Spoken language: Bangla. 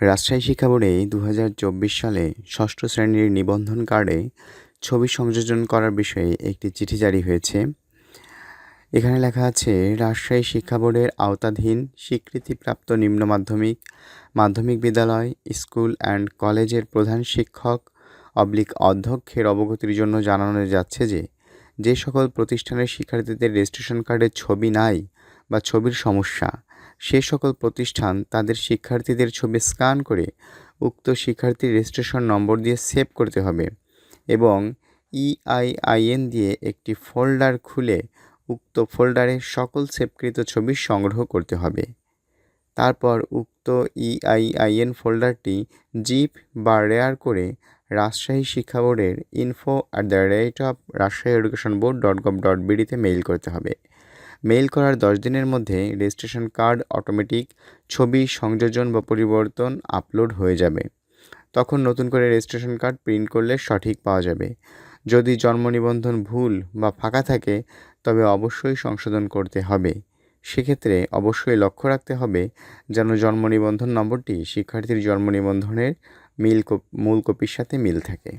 রাজশাহী শিক্ষা বোর্ডে দু হাজার চব্বিশ সালে ষষ্ঠ শ্রেণির নিবন্ধন কার্ডে ছবি সংযোজন করার বিষয়ে একটি চিঠি জারি হয়েছে। এখানে লেখা আছে, রাজশাহী শিক্ষা বোর্ডের আওতাধীন স্বীকৃতিপ্রাপ্ত নিম্ন মাধ্যমিক মাধ্যমিক বিদ্যালয়, স্কুল অ্যান্ড কলেজের প্রধান শিক্ষক, অবলিক অধ্যক্ষের অবগতির জন্য জানানো যাচ্ছে যে যে সকল প্রতিষ্ঠানের শিক্ষার্থীদের রেজিস্ট্রেশন কার্ডের ছবি নাই বা ছবির সমস্যা সে সকল প্রতিষ্ঠান তাদের শিক্ষার্থীদের ছবি স্ক্যান করে উক্ত শিক্ষার্থীর রেজিস্ট্রেশন নম্বর দিয়ে সেভ করতে হবে এবং ইআইআইএন দিয়ে একটি ফোল্ডার খুলে উক্ত ফোল্ডারে সকল সেভকৃত ছবি সংগ্রহ করতে হবে। তারপর উক্ত ইআইআইএন ফোল্ডারটি জিপ বা রেয়ার করে রাজশাহী শিক্ষা বোর্ডের info at the rate of Rajshahi education board dot gov dot বিডিতে mail করতে হবে। মেইল করার দশ দিনের মধ্যে রেজিস্ট্রেশন কার্ড, অটোমেটিক ছবি, সংযোজন বা পরিবর্তন আপলোড হয়ে যাবে। তখন নতুন করে রেজিস্ট্রেশন কার্ড প্রিন্ট করলে সঠিক পাওয়া যাবে। যদি জন্ম নিবন্ধন ভুল বা ফাঁকা থাকে, তবে অবশ্যই সংশোধন করতে হবে। সেক্ষেত্রে অবশ্যই লক্ষ্য রাখতে হবে যেন জন্ম নিবন্ধন নম্বরটি শিক্ষার্থীর জন্ম নিবন্ধনের মিল মূল কপির সাথে মিল থাকে।